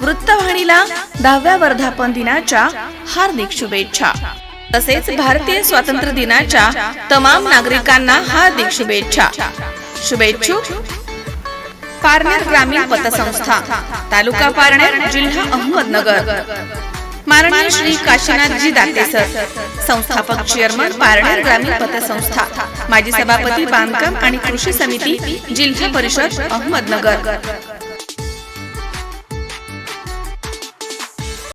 वृत्तवाहिनीला दहाव्या वर्धापन दिनाच्या हार्दिक शुभेच्छा. तसेच भारतीय स्वातंत्र्य दिनाच्या तमाम नागरिकांना हार्दिक शुभेच्छा. शुभेच्छुक पारनेर ग्रामीण पतसंस्था तालुका पारनेर जिल्हा अहमदनगर. माननीय श्री काशीनाथजी दाते सर संस्थापक चेअरमन पारनेर ग्रामीण पतसंस्था माजी सभापती बांधकाम आणि कृषी समिती जिल्हा परिषद अहमदनगर.